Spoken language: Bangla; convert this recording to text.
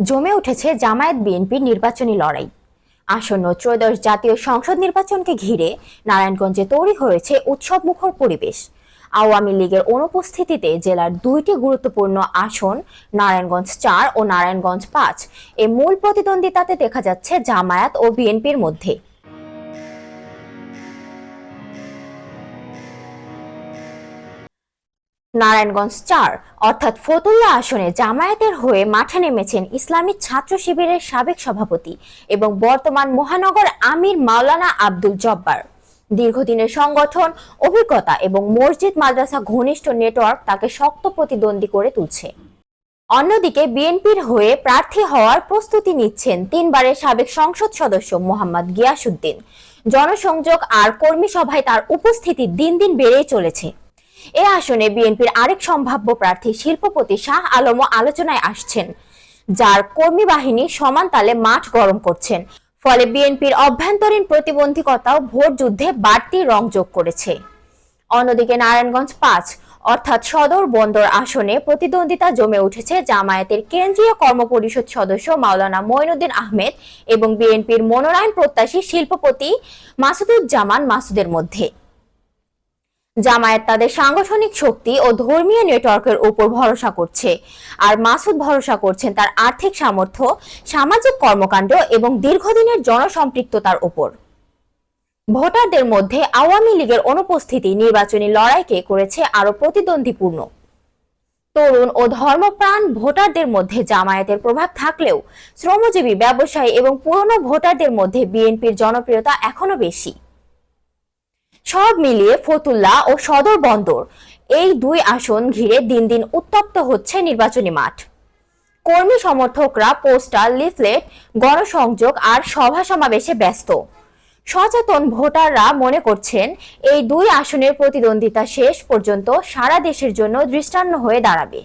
জমে উঠেছে জামায়াত বিএনপির নির্বাচনী লড়াই। আসন্ন ত্রয়োদশ জাতীয় সংসদ নির্বাচনকে ঘিরে নারায়ণগঞ্জে তৈরি হয়েছে উৎসব মুখর পরিবেশ। আওয়ামী লীগের অনুপস্থিতিতে জেলার দুইটি গুরুত্বপূর্ণ আসন নারায়ণগঞ্জ চার ও নারায়ণগঞ্জ পাঁচ। এ মূল প্রতিদ্বন্দ্বিতাতে দেখা যাচ্ছে জামায়াত ও বিএনপির মধ্যে। নারায়ণগঞ্জ চার, অর্থাৎ ফতুল্লা আসনে জামায়াতের হয়ে মাঠে নেমেছেন ইসলামী ছাত্র শিবিরের সাবেক সভাপতি এবং বর্তমান মহানগর আমির মাওলানা আব্দুল জব্বার। দীর্ঘদিনের সংগঠন, অভিজ্ঞতা এবং মসজিদ মাদ্রাসা ঘনিষ্ঠ নেটওয়ার্ক তাকে শক্ত প্রতিদ্বন্দ্বী করে তুলছে। অন্যদিকে বিএনপির হয়ে প্রার্থী হওয়ার প্রস্তুতি নিচ্ছেন তিনবারের সাবেক সংসদ সদস্য মোহাম্মদ গিয়াসুদ্দিন জনসংযোগ আর কর্মী সভায় তার উপস্থিতি দিন দিন বেড়েই চলেছে। এ আসনে বিএনপির আরেক সম্ভাব্য প্রার্থী শিল্পপতি শাহ আলমও আলোচনায় আসছেন, যার কর্মী বাহিনী সমান তালে মাঠ গরম করছেন। ফলে বিএনপির অভ্যন্তরীণ প্রতিবন্ধকতাও ভোট যুদ্ধে বাড়তি রং যোগ করেছে। অন্যদিকে নারায়ণগঞ্জ পাঁচ, অর্থাৎ সদর বন্দর আসনে প্রতিদ্বন্দ্বিতা জমে উঠেছে জামায়াতের কেন্দ্রীয় কর্মপরিষদ সদস্য মাওলানা মঈনুদ্দিন আহমেদ এবং বিএনপির মনোনয়ন প্রত্যাশী শিল্পপতি মাসুদুজ্জামান মাসুদের মধ্যে। জামায়াত তাদের সাংগঠনিক শক্তি ও ধর্মীয় নেটওয়ার্কের উপর ভরসা করছে। আর মাসুদ ভরসা করছেন তার আর্থিক সামর্থ্য, সামাজিক কর্মকাণ্ড এবং দীর্ঘদিনের জনসম্পৃক্ততার উপর। ভোটারদের মধ্যে আওয়ামী লীগের অনুপস্থিতি, নির্বাচনী লড়াইকে করেছে আরও প্রতিদ্বন্দ্বীপূর্ণ। তরুণ ও ধর্মপ্রাণ ভোটারদের মধ্যে জামায়াতের প্রভাব থাকলেও শ্রমজীবী, ব্যবসায়ী এবং পুরনো ভোটারদের মধ্যে বিএনপির জনপ্রিয়তা এখনও বেশি। সব মিলিয়ে ফতুল্লা ও সদর বন্দর, এই দুই আসন ঘিরে দিন দিন উত্তপ্ত হচ্ছে নির্বাচনী মাঠ। কর্মী সমর্থকরা পোস্টার, লিফলেট, গণসংযোগ আর সভা সমাবেশে ব্যস্ত। সচেতন ভোটাররা মনে করছেন, এই দুই আসনের প্রতিদ্বন্দ্বিতা শেষ পর্যন্ত সারা দেশের জন্য দৃষ্টান্ত হয়ে দাঁড়াবে।